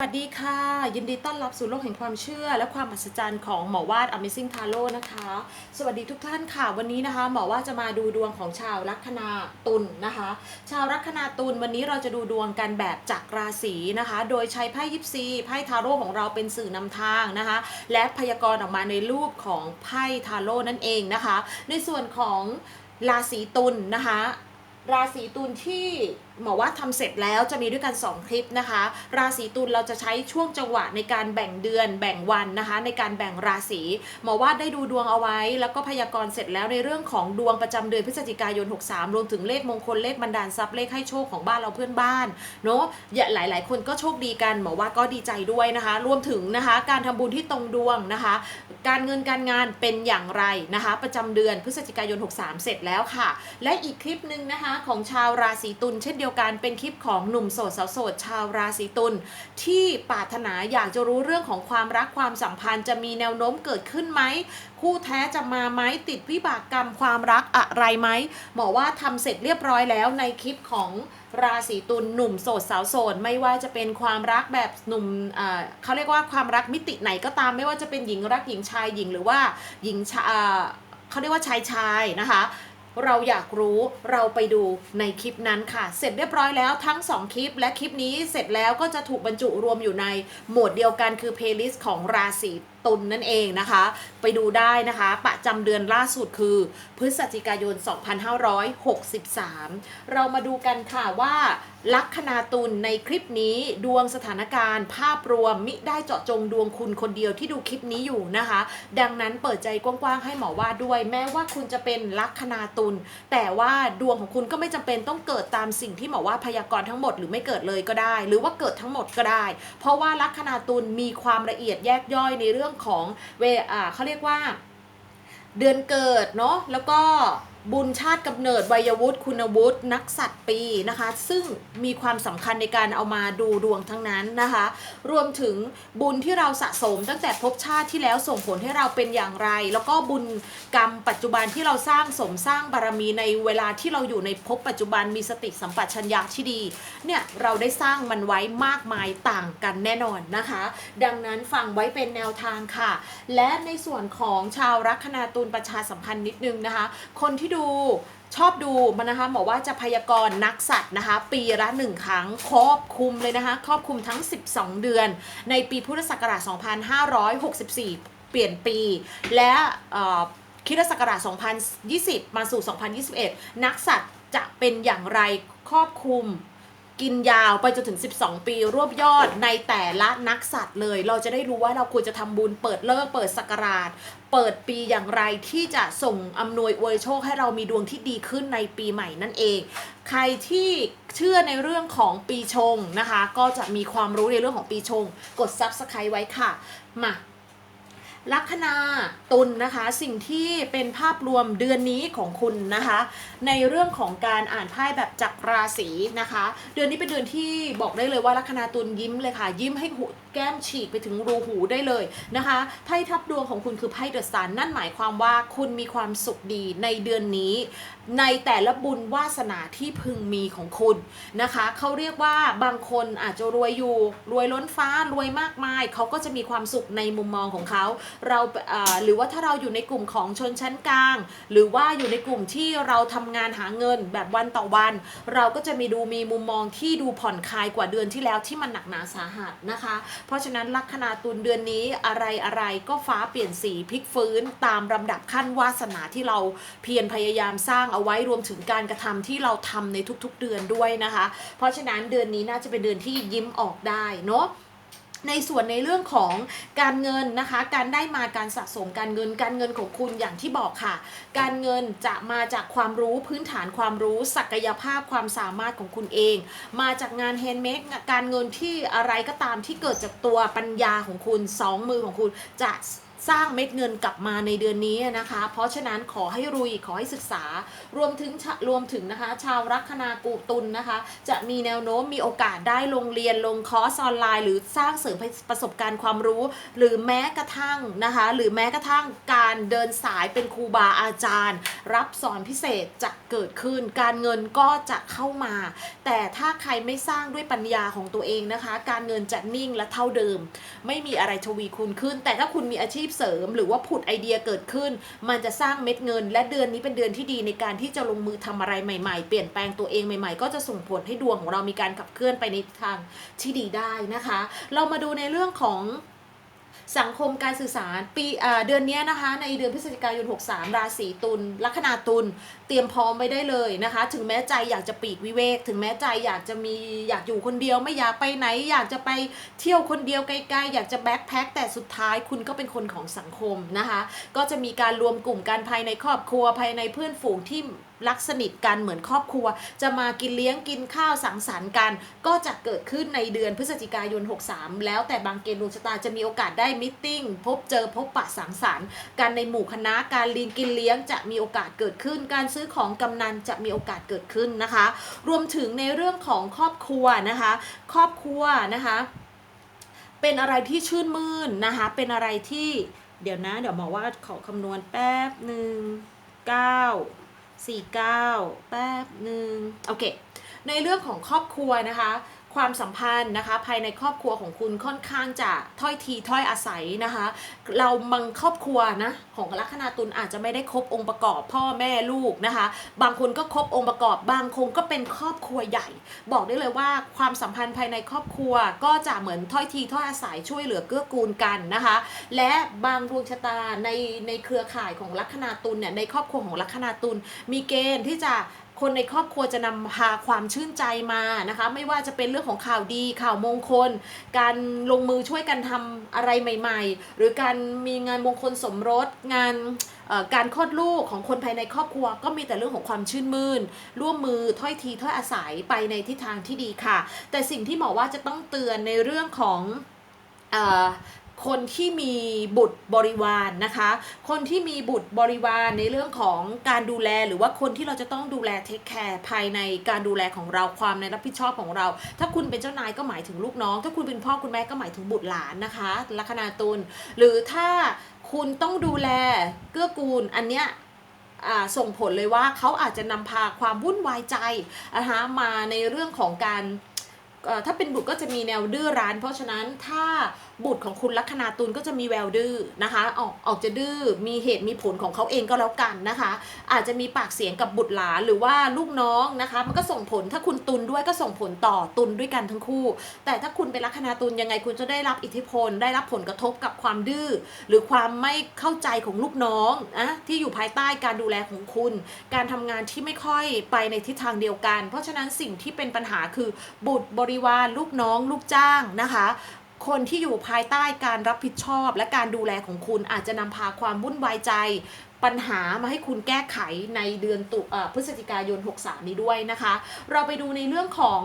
สวัสดีค่ะ ยินดีต้อนรับสู่โลกแห่งความเชื่อ และความมหัศจรรย์ของหมอวาด Amazing Tarot นะคะ สวัสดีทุกท่านค่ะ วันนี้นะคะ หมอวาดจะมาดูดวงของชาวลัคนาตุลนะคะ ชาวลัคนาตุลวันนี้เราจะดูดวงกันแบบจากราศีนะคะ โดยใช้ไพ่ยิปซีไพ่ทาโร่ของเราเป็นสื่อนำทางนะคะ และพยากรณ์ออกมาในรูปของไพ่ทาโร่นั่นเองนะคะ ในส่วนของราศีตุลนะคะ ราศีตุลที่ หมอว่าทำเสร็จแล้วจะมีด้วยกัน 2 คลิปนะคะ ราศีตุลเราจะใช้ช่วงจังหวะในการแบ่งเดือนแบ่งวันนะคะ ในการแบ่งราศีหมอว่าได้ดูดวงเอาไว้ แล้วก็พยากรณ์เสร็จแล้วในเรื่องของดวงประจำเดือนพฤศจิกายน 63 รวมถึงเลขมงคลเลขบันดาลทรัพย์เลขให้โชคของบ้านเราเพื่อนบ้านเนาะอย่าหลายคนก็โชคดีกันหมอว่าก็ดีใจด้วยนะคะ รวมถึงนะคะ การทำบุญที่ตรงดวงนะคะ การเงินการงานเป็นอย่างไรนะคะ ประจำเดือนพฤศจิกายน 63 เสร็จแล้วค่ะ และอีกคลิปหนึ่งนะคะของชาวราศีตุลเช่นเดียวกันเป็นคลิปของหนุ่มโสดสาวโสดชาวราศีตุลที่ปรารถนาอยากจะรู้เรื่องของความรักความสัมพันธ์จะมีแนวโน้มเกิดขึ้นไหมคู่แท้จะมาไหมติดวิบากกรรมความรักอะไรไหมหมอว่าทำเสร็จเรียบร้อยแล้วในคลิปของราศีตุลหนุ่มโสดสาวโสดไม่ว่าจะเป็นความรักแบบหนุ่มเขาเรียกว่าความรักมิติไหนก็ตามไม่ว่าจะเป็นหญิงรักหญิงชายหญิงหรือว่าหญิงชาเขาเรียกว่าชายชายนะคะ เราอยากรู้เราไปดูในคลิปนั้นค่ะ เสร็จเรียบร้อยแล้วทั้ง 2 คลิป และคลิปนี้เสร็จแล้วก็จะถูกบรรจุรวมอยู่ในหมวดเดียวกันคือเพลย์ลิสต์ของราศีตุลนนั่นเองนะคะ ไปดูได้นะคะ ประจำเดือนล่าสุดคือ พฤศจิกายน 2563 เรามาดูกันค่ะว่า ลัคนาตุลในคลิปนี้ดวงสถานการณ์ ภาพรวมมิได้เจาะจงดวงคุณคนเดียวที่ดูคลิปนี้อยู่นะคะ ดังนั้นเปิดใจกว้างๆให้หมอว่าด้วย แม้ว่าคุณจะเป็นลัคนาตุลแต่ว่าดวงของคุณก็ไม่จำเป็นต้องเกิดตามสิ่งที่หมอว่าพยากรณ์ทั้งหมดหรือไม่เกิดเลยก็ได้ หรือว่าเกิดทั้งหมดก็ได้ เพราะว่าลัคนาตุลมีความละเอียดแยกย่อยในเรื่องของเวอ่าเขาเรียกว่าเดือนเกิดเนาะแล้วก็ บุญชาติกำเนิดวัยวุฒิคุณวุฒินักสัตว์ปีนะคะ ซึ่งมีความสำคัญในการเอามาดูดวงทั้งนั้นนะคะ รวมถึงบุญที่เราสะสมตั้งแต่ภพชาติที่แล้วส่งผลให้เราเป็นอย่างไร แล้วก็บุญกรรมปัจจุบันที่เราสร้างสมสร้างบารมีในเวลาที่เราอยู่ในภพปัจจุบันมีสติสัมปชัญญะที่ดีเนี่ยเราได้สร้างมันไว้มากมายต่างกันแน่นอนนะคะ ดังนั้นฟังไว้เป็นแนวทางค่ะ และในส่วนของชาวลัคนาตุลประชาสัมพันธ์นิดนึงนะคะ คนที่ดูชอบดูมันนะคะบอกว่าจะพยากรณ์นักสัตว์นะคะ ปีละหนึ่งครั้งครอบคุมเลยนะคะ ครอบคุมทั้ง 12 เดือน ในปีพุทธศักราช 2564 เปลี่ยนปี และคิดศักราช 2020 มาสู่ 2021 นักสัตว์จะเป็นอย่างไรครอบคลุม กินยาวไปจนถึง 12 ปี รวบยอดในแต่ละนักสัตว์เลย เราจะได้รู้ว่าเราควรจะทำบุญเปิดเลิกเปิดสักราช เปิดปีอย่างไรที่จะส่งอำนวยอวยโชคให้เรามีดวงที่ดีขึ้นในปีใหม่นั่นเอง ใครที่เชื่อในเรื่องของปีชงนะคะ ก็จะมีความรู้ในเรื่องของปีชง กด Subscribe ไว้ค่ะมา ลัคนาตุลนะคะ สิ่งที่เป็นภาพรวมเดือนนี้ของคุณนะคะ ในเรื่องของการอ่านไพ่แบบจักราศีนะคะ เดือนนี้เป็นเดือนที่บอกได้เลยว่าลัคนาตุลยิ้มเลยค่ะ ยิ้มให้หูแก้มฉีกไปถึงรูหูได้เลยนะคะไพ่ทับดวงของคุณคือไพ่เดอะซันนั่นหมายความว่าคุณมีความสุขดีในเดือนนี้ ในแต่ละบุญวาสนาที่พึงมีของคุณนะคะ เขาเรียกว่าบางคนอาจจะรวยอยู่ รวยล้นฟ้ารวยมากมาย เขาก็จะมีความสุขในมุมมองของเขา เราหรือว่าถ้าเราอยู่ในกลุ่มของชนชั้นกลาง หรือว่าอยู่ในกลุ่มที่เราทำงานหาเงินแบบวันต่อวัน เราก็จะมีดูมีมุมมองที่ดูผ่อนคลายกว่าเดือนที่แล้วที่มันหนักหนาสาหัสนะคะ เพราะฉะนั้นลัคนาตุลเดือนนี้อะไรอะไรก็ฟ้าเปลี่ยนสีพลิกฟื้นตามลำดับขั้นวาสนาที่เราเพียรพยายามสร้างเอาไว้รวมถึงการกระทำที่เราทำในทุกๆเดือนด้วยนะคะ เพราะฉะนั้นเดือนนี้น่าจะเป็นเดือนที่ยิ้มออกได้เนาะในส่วนในเรื่องของการเงินนะคะ การได้มาการสะสมการเงิน การเงินของคุณอย่างที่บอกค่ะ การเงินจะมาจากความรู้พื้นฐานความรู้ศักยภาพความสามารถของคุณเอง มาจากงานแฮนด์เมดการเงินที่อะไรก็ตามที่เกิดจากตัวปัญญาของคุณสองมือของคุณจะ สร้างเม็ดเงินกลับมาในเดือนนี้นะคะ เพราะฉะนั้นขอให้รุยขอให้ศึกษารวมถึงรวมถึงนะคะ ชาวลัคนากูตุลนะคะ จะมีแนวโน้มมีโอกาสได้ลงเรียนลงคอร์สออนไลน์ หรือสร้างเสริมประสบการณ์ความรู้ หรือแม้กระทั่งนะคะ หรือแม้กระทั่งการเดินสายเป็นครูบาอาจารย์ รับสอนพิเศษจะเกิดขึ้น การเงินก็จะเข้ามา แต่ถ้าใครไม่สร้างด้วยปัญญาของตัวเองนะคะ การเงินจะนิ่งและเท่าเดิม ไม่มีอะไรทวีคูณขึ้น แต่ถ้าคุณมีอาชีพเสริม หรือว่าผุดไอเดียเกิดขึ้น มันจะสร้างเม็ดเงิน และเดือนนี้เป็นเดือนที่ดีในการที่จะลงมือทำอะไรใหม่ๆ เปลี่ยนแปลงตัวเองใหม่ ๆ ก็จะส่งผลให้ดวงของเรามีการขับเคลื่อนไปในทางที่ดีได้นะคะ เรามาดูในเรื่องของ สังคมการสื่อสารปีเดือนนี้นะคะ ในเดือนพฤศจิกายน 63 ราศีตุลลัคนาตุลเตรียมพร้อมไว้ได้เลยนะคะ ถึงแม้ใจอยากจะปีกวิเวก ถึงแม้ใจอยากจะมีอยากอยู่คนเดียวไม่อยากไปไหน อยากจะไปเที่ยวคนเดียวไกลๆอยากจะแบ็คแพ็คแต่สุดท้ายคุณก็เป็นคนของสังคมนะคะ ก็จะมีการรวมกลุ่มกันภายในครอบครัวภายในเพื่อนฝูงที่ รักสนิทกันเหมือนครอบครัว จะมากินเลี้ยงกินข้าวสังสรรค์กัน ก็จะเกิดขึ้นในเดือนพฤศจิกายน 63 แล้วแต่บางเกณฑ์ดวงชะตาจะมีโอกาสได้มิทติ้งพบเจอพบปะสังสรรค์กันในหมู่คณะการลี้ยงกินเลี้ยงจะมีโอกาสเกิดขึ้น การซื้อของกำนันจะมีโอกาสเกิดขึ้นนะคะ รวมถึงในเรื่องของครอบครัวนะคะ ครอบครัวนะคะ เป็นอะไรที่ชื่นมื่นนะคะ เป็นอะไรที่เดี๋ยวนะ เดี๋ยวหมอว่าขอคำนวณแป๊บหนึ่งเก้า สี่เก้าแป๊บหนึ่งโอเค ในเรื่องของครอบครัวนะคะ ความสัมพันธ์นะคะ ภายในครอบครัวของคุณค่อนข้างจะถ้อยทีถ้อยอาศัยนะคะ เราบางครอบครัวนะของลัคนาตุลอาจจะไม่ได้ครบองค์ประกอบ พ่อแม่ลูกนะคะ บางคนก็ครบองค์ประกอบ บางคนก็เป็นครอบครัวใหญ่ บอกได้เลยว่าความสัมพันธ์ภายในครอบครัวก็จะเหมือนถ้อยทีถ้อยอาศัยช่วยเหลือเกื้อกูลกันนะคะ และบางดวงชะตาในในเครือข่ายของลัคนาตุลเนี่ยในครอบครัวของลัคนาตุลมีเกณฑ์ที่จะ คนในครอบครัวจะนำพาความชื่นใจมานะคะ ไม่ว่าจะเป็นเรื่องของข่าวดีข่าวมงคล การลงมือช่วยกันทำอะไรใหม่ ๆ หรือการมีงานมงคลสมรสงานการคลอดลูกของคนภายในครอบครัว ก็มีแต่เรื่องของความชื่นมื่น ร่วมมือถ้อยทีถ้อยอาศัยไปในทิศทางที่ดีค่ะ แต่สิ่งที่หมอว่าจะต้องเตือนในเรื่องของ คนที่มีบุตรบริวารนนะคะ คนที่มีบุตรบริวารในเรื่องของการดูแลหรือว่าคนที่เราจะต้องดูแลเทคแคร์ภายในการดูแลของเราความในรับผิดชอบของเรา ถ้าคุณเป็นเจ้านายก็หมายถึงลูกน้อง ถ้าคุณเป็นพ่อคุณแม่ก็หมายถึงบุตรหลานนะคะลัคนาตุลหรือถ้าคุณต้องดูแลเกื้อกูลอันเนี้ยอ่าส่งผลเลยว่าเขาอาจจะนำพาความวุ่นวายใจนะคะมาในเรื่องของการอ่อถ้าเป็นบุตรก็จะมีแนวดื้อรั้นเพราะฉะนั้นถ้า บุตรของคุณลัคนาตุลก็จะมีแววดื้อนะคะออกออกจะดื้อมีเหตุมีผลของเขาเองก็แล้วกันนะคะ อาจจะมีปากเสียงกับบุตรหลานหรือว่าลูกน้องนะคะ มันก็ส่งผลถ้าคุณตุลด้วยก็ส่งผลต่อตุลด้วยกันทั้งคู่ แต่ถ้าคุณเป็นลัคนาตุลยังไงคุณจะได้รับอิทธิพล ได้รับผลกระทบกับความดื้อหรือความไม่เข้าใจของลูกน้องนะที่อยู่ภายใต้การดูแลของคุณ การทำงานที่ไม่ค่อยไปในทิศทางเดียวกัน เพราะฉะนั้นสิ่งที่เป็นปัญหาคือบุตรบริวารลูกน้อง ลูกจ้างนะคะ คนที่อยู่ภายใต้การรับผิดชอบ และการดูแลของคุณอาจจะนำพาความวุ่นวายใจ ปัญหามาให้คุณแก้ไขในเดือนตุพฤศจิกายน 63 นี้ด้วยนะคะ เราไปดูในเรื่องของ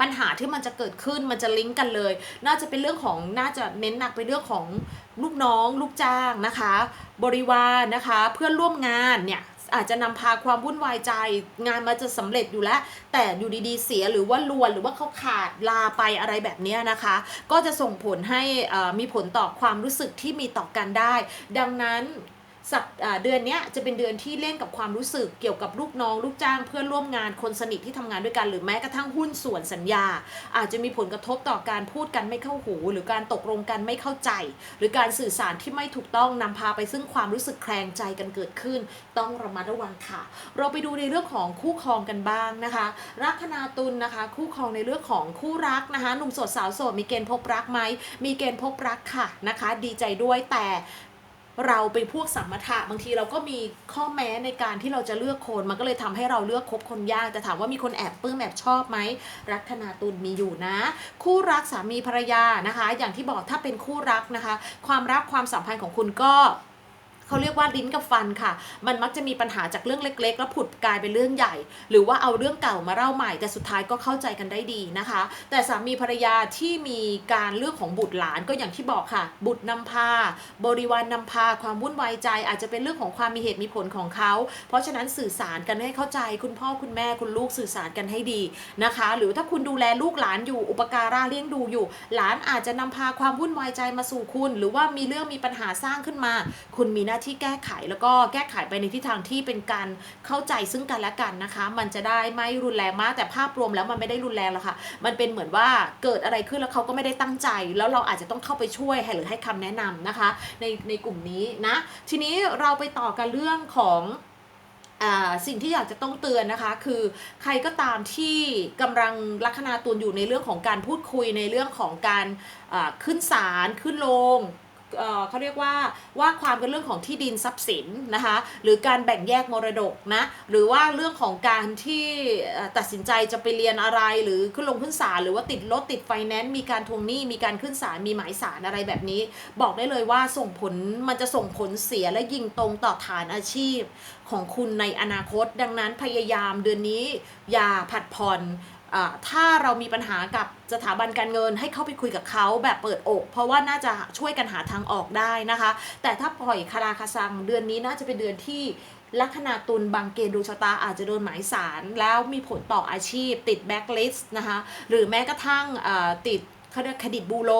ปัญหาที่มันจะเกิดขึ้นมันจะลิงก์กันเลย น่าจะเป็นเรื่องของน่าจะเน้นหนักไปเรื่องของลูกน้อง ลูกจ้างนะคะ บริวารนะคะ เพื่อนร่วมงานเนี่ย อาจจะนำพาความวุ่นวายใจ งานมันจะสำเร็จอยู่แล้ว แต่อยู่ดีๆเสียหรือว่าลวนหรือว่าเขาขาดลาไปอะไรแบบนี้นะคะ ก็จะส่งผลให้มีผลต่อความรู้สึกที่มีต่อกันได้ ดังนั้น สัปเดือนนี้จะเป็นเดือนที่เล่นกับความรู้สึกเกี่ยวกับลูกน้อง ลูกจ้างเพื่อนร่วมงานคนสนิทที่ทำงานด้วยกันหรือแม้กระทั่งหุ้นส่วนสัญญา อาจจะมีผลกระทบต่อการพูดกันไม่เข้าหู หรือการตกลงกันไม่เข้าใจ หรือการสื่อสารที่ไม่ถูกต้องนำพาไปซึ่งความรู้สึกแคลงใจกันเกิดขึ้น ต้องระมัดระวังค่ะ เราไปดูในเรื่องของคู่ครองกันบ้างนะคะลัคนาตุลนะคะ คู่ครองในเรื่องของคู่รักนะคะหนุ่มโสดสาวโสดมีเกณฑ์พบรักไหมมีเกณฑ์พบรักค่ะนะคะ ดีใจด้วยแต่ เราเป็นพวกสัมมถะบางทีเราก็มีข้อแม้ในการที่เราจะเลือกคน มันก็เลยทำให้เราเลือกคบคนยากแต่ถามว่ามีคนแอบปลื้มแอบชอบไหมรักธนาตุลมีอยู่นะ คู่รักสามีภรรยานะคะ อย่างที่บอกถ้าเป็นคู่รักนะคะ ความรักความสัมพันธ์ของคุณก็ เขาเรียกว่าลิ้นกับฟันค่ะ มันมักจะมีปัญหาจากเรื่องเล็ก ๆ แล้วผุดกลายเป็นเรื่องใหญ่ หรือว่าเอาเรื่องเก่ามาเล่าใหม่ แต่สุดท้ายก็เข้าใจกันได้ดีนะคะ แต่สามีภรรยาที่มีการเรื่องของบุตรหลานก็อย่างที่บอกค่ะ บุตรนำพา บริวารนนำพาความวุ่นวายใจ อาจจะเป็นเรื่องของความมีเหตุมีผลของเขา เพราะฉะนั้นสื่อสารกันให้เข้าใจ คุณพ่อคุณแม่คุณลูกสื่อสารกันให้ดีนะคะ หรือถ้าคุณดูแลลูกหลานอยู่อุปการะเลี้ยงดูอยู่ หลานอาจจะนำพาความวุ่นวายใจมาสู่คุณ หรือว่ามีเรื่องมีปัญหาสร้างขึ้นมา คุณมีหน้าที่แก้ไขแล้วก็แก้ไขไปในทิศทางที่เป็นการเข้าใจซึ่งกันและกันนะคะ มันจะได้ไม่รุนแรงมากแต่ภาพรวมแล้วมันไม่ได้รุนแรงหรอกค่ะ มันเป็นเหมือนว่าเกิดอะไรขึ้นแล้วเขาก็ไม่ได้ตั้งใจ แล้วเราอาจจะต้องเข้าไปช่วยหหรือให้คำแนะนำนะคะ ในในกลุ่มนี้นะ ทีนี้เราไปต่อกันเรื่องของสิ่งที่อยากจะต้องเตือนนะคะ คือใครก็ตามที่กำลังลัคนาตุนอยู่ในเรื่องของการพูดคุยในเรื่องของการขึ้นศาลขึ้นโรง เขาเรียกว่าว่าความกันเรื่องของที่ดินทรัพย์สินนะคะหรือการแบ่งแยกมรดกนะหรือว่าเรื่องของการที่ตัดสินใจจะไปเรียนอะไร หรือขึ้นลงขึ้นศาลหรือว่าติดรถติดไฟแนนซ์มีการทวงหนี้มีการขึ้นศาลมีหมายศาลอะไรแบบนี้ บอกได้เลยว่าส่งผลมันจะส่งผลเสียและยิงตรงต่อฐานอาชีพของคุณในอนาคต ดังนั้นพยายามเดือนนี้อย่าผัดผ่อน ถ้าเรามีปัญหากับสถาบันการเงินให้เข้าไปคุยกับเขาแบบเปิดอก เพราะว่าน่าจะช่วยกันหาทางออกได้นะคะ แต่ถ้าปล่อยคาราคาซังเดือนนี้น่าจะเป็นเดือนที่ลัคนาตุลบางเกณฑ์ดวงชะตาอาจจะโดนหมายสาร แล้วมีผลต่ออาชีพ ติดแบ็คลิสต์นะคะหรือแม้กระทั่งติด เขาเรียกเครดิตบูโร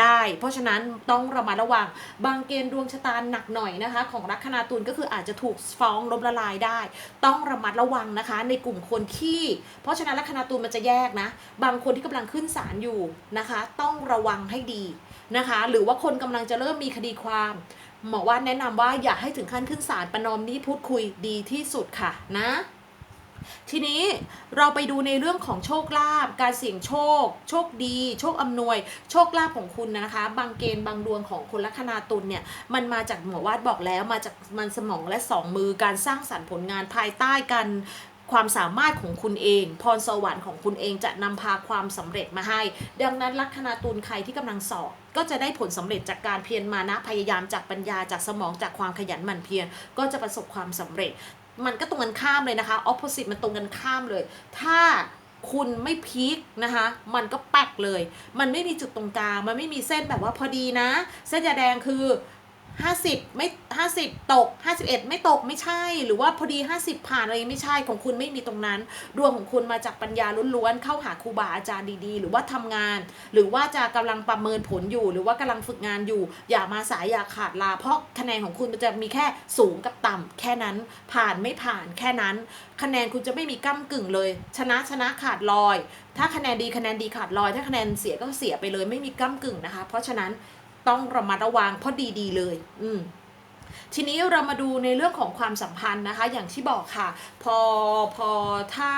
ได้ เพราะฉะนั้นต้องระมัดระวัง บางเกณฑ์ดวงชะตาหนักหน่อยนะคะ ของลัคนาตุลก็คืออาจจะถูกฟ้องล้มละลายได้ ต้องระมัดระวังนะคะ ในกลุ่มคนที่ เพราะฉะนั้นลัคนาตุลมันจะแยกนะ บางคนที่กำลังขึ้นศาลอยู่นะคะ ต้องระวังให้ดีนะคะ หรือว่าคนกำลังจะเริ่มมีคดีความหมอว่าแนะนำว่าอย่าให้ถึงขั้นขึ้นศาลประนอมนี้พูดคุยดีที่สุดค่ะนะ ทีนี้เราไปดูในเรื่องของโชคลาภการเสี่ยงโชค โชคดี โชคอำนวย โชคลาภของคุณนะคะ บางเกณฑ์บางดวงของคนลัคนาตุลเนี่ยมันมาจากหมอวาดบอกแล้วมาจากมันสมองและสองมือการสร้างสรรค์ผลงานภายใต้กันความสามารถของคุณเอง พรสวรรค์ของคุณเองจะนำพาความสำเร็จมาให้ ดังนั้นลัคนาตุลใครที่กำลังสอบ ก็จะได้ผลสำเร็จจากการเพียรมานะพยายามจากปัญญาจากสมองจากความขยันหมั่นเพียรก็จะประสบความสำเร็จ มันก็ตรงกันข้ามเลยนะคะ opposite มันตรงกันข้ามเลย ถ้าคุณไม่พีคนะคะ มันก็แป๊กเลย มันไม่มีจุดตรงกลาง มันไม่มีเส้นแบบว่าพอดีนะ เส้นยาแดงคือ 50 ไม่ 50 ตก 51 ไม่ตกไม่ใช่ หรือว่าพอดี 50 ผ่านอะไรไม่ใช่ของคุณไม่มีตรงนั้น ดวงของคุณมาจากปัญญาล้วนๆเข้าหาครูบาอาจารย์ดีๆ หรือว่าทำงาน หรือว่าจะกำลังประเมินผลอยู่ หรือว่ากำลังฝึกงานอยู่ อย่ามาสายอย่าขาดลา เพราะคะแนนของคุณมันจะมีแค่สูงกับต่ำแค่นั้นผ่านไม่ผ่านแค่นั้น คะแนนคุณจะไม่มีก้ากึ่งเลย ชนะชนะขาดลอย ถ้าคะแนนดีคะแนนดีขาดลอย ถ้าคะแนนเสียก็เสียไปเลยไม่มีก้ากึ่งนะคะ เพราะฉะนั้น ต้องระมัดระวังเพราะดีๆเลย อืมทีนี้เรามาดูในเรื่องของความสัมพันธ์นะคะ อย่างที่บอกค่ะ พอพอถ้า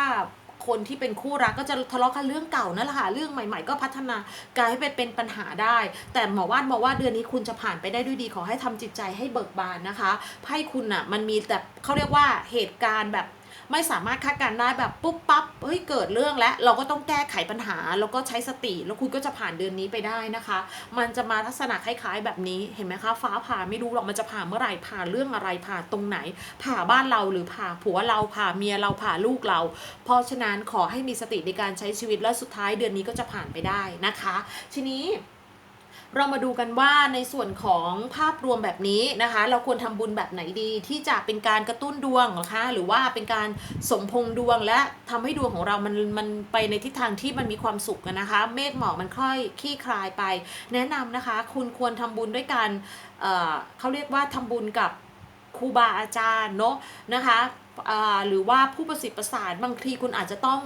คนที่เป็นคู่รักก็จะทะเลาะกันเรื่องเก่านั่นแหละค่ะ เรื่องใหม่ ๆ ก็พัฒนากลายให้เป็นเป็นปัญหาได้ แต่หมอว่านบอกว่าเดือนนี้คุณจะผ่านไปได้ด้วยดีขอให้ทำจิตใจให้เบิกบานนะคะไพ่คุณอะมันมีแต่เขาเรียกว่าเหตุการณ์แบบ ไม่สามารถคาดการณ์ได้แบบปุ๊บปั๊บเฮ้ยเกิดเรื่องแล้วเราก็ต้องแก้ไขปัญหา แล้วก็ใช้สติแล้วคุณก็จะผ่านเดือนนี้ไปได้นะคะ มันจะมาลักษณะคล้ายๆ แบบนี้เห็นไหมคะ ฟ้าผ่าไม่รู้หรอกมันจะผ่าเมื่อไหร่ผ่าเรื่องอะไรผ่าตรงไหน ผ่าบ้านเราหรือผ่าผัวเราผ่าเมียเราผ่าลูกเรา เพราะฉะนั้นขอให้มีสติในการใช้ชีวิตและสุดท้ายเดือนนี้ก็จะผ่านไปได้นะคะ ทีนี้ เรามาดูกันว่าในส่วนของภาพรวมแบบนี้นะคะ เราควรทำบุญแบบไหนดีที่จะเป็นการกระตุ้นดวงนะคะหรือว่าเป็นการสมพงดวงและทำให้ดวงของเรามันมันไปในทิศทางที่มันมีความสุขนะคะ เมฆหมอกมันค่อยขี้คลายไป แนะนำนะคะ คุณควรทำบุญด้วยการเเขาเรียกว่าทำบุญกับครูบาอาจารย์เนาะนะคะหรือว่าผู้ประสิทธิ์ประสานบางทีคุณอาจจะต้อง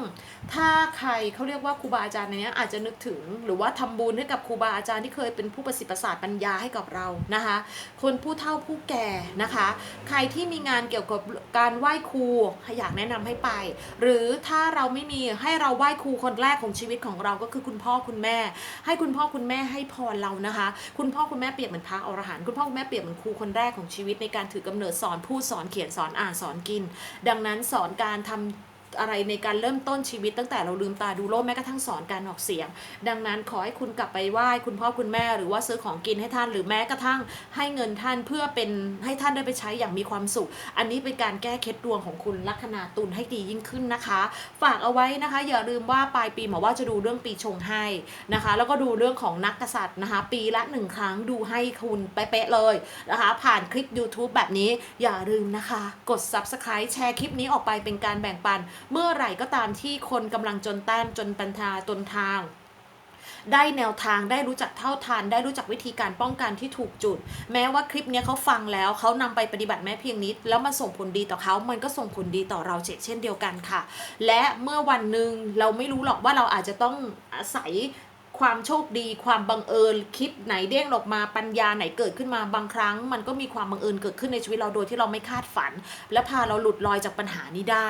ถ้าใครเขาเรียกว่าครูบาอาจารย์ในเนี้ยอาจจะนึกถึง หรือว่าทำบุญให้กับครูบาอาจารย์ที่เคยเป็นผู้ประสิทธิ์ประสาทปัญญาให้กับเรานะคะ คนผู้เฒ่าผู้แก่นะคะ ใครที่มีงานเกี่ยวกับการไหว้ครูอยากแนะนำให้ไป หรือถ้าเราไม่มีให้เราไหว้ครูคนแรกของชีวิตของเราก็คือคุณพ่อคุณแม่ ให้คุณพ่อคุณแม่ให้พรเรานะคะ คุณพ่อคุณแม่เปรียบเหมือนพระอรหันต์คุณพ่อคุณแม่เปรียบเหมือนครูคนแรกของชีวิตในการถือกำเนิดสอนพูดสอนเขียนสอนอ่านสอนกิน ดังนั้นสอนการทำ อะไรในการเริ่มต้นชีวิตตั้งแต่เราลืมตาดูโลกแม้กระทั่งสอนการออกเสียง ดังนั้นขอให้คุณกลับไปไหว้คุณพ่อคุณแม่หรือว่าซื้อของกินให้ท่านหรือแม้กระทั่งให้เงินท่านเพื่อเป็นให้ท่านได้ไปใช้อย่างมีความสุข อันนี้เป็นการแก้เคล็ดดวงของคุณลัคนาตุลให้ดียิ่งขึ้นนะคะ ฝากเอาไว้นะคะ อย่าลืมว่าปลายปีหมอว่าจะดูเรื่องปีชงให้นะคะ แล้วก็ดูเรื่องของนักกษัตริย์นะคะ ปีละหนึ่งครั้งดูให้คุณเป๊ะเลยนะคะ ผ่านคลิป YouTube แบบนี้อย่าลืมนะคะ กด Subscribe แชร์คลิปนี้ออกไปเป็นการแบ่งปันเมื่อไหร่ก็ตามที่คนกำลังจนแต้มจนปัญทาตนทางได้แนวทางได้รู้จักเท่าทันได้รู้จักวิธีการป้องกันที่ถูกจุด แม้ว่าคลิปนี้เขาฟังแล้วเขานำไปปฏิบัติแม้เพียงนิด แล้วมันส่งผลดีต่อเขา มันก็ส่งผลดีต่อเราเช่นเดียวกันค่ะ และเมื่อวันหนึ่งเราไม่รู้หรอกว่าเราอาจจะต้องอาศัยความโชคดีความบังเอิญคลิปไหนเด้งออกมาปัญญาไหนเกิดขึ้นมาบางครั้ง มันก็มีความบังเอิญเกิดขึ้นในชีวิตเราโดยที่เราไม่คาดฝัน และพาเราหลุดลอยจากปัญหานี้ได้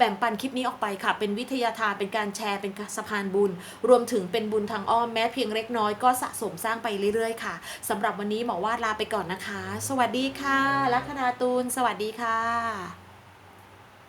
แบ่งปันคลิปนี้ออกไปค่ะ เป็นวิทยาทานเป็นการแชร์เป็นสะพานบุญ รวมถึงเป็นบุญทางอ้อมแม้เพียงเล็กน้อยก็สะสมสร้างไปเรื่อยๆค่ะสำหรับวันนี้หมอวาดลาไปก่อนนะคะ สวัสดีค่ะลัคนาตูน สวัสดีค่ะ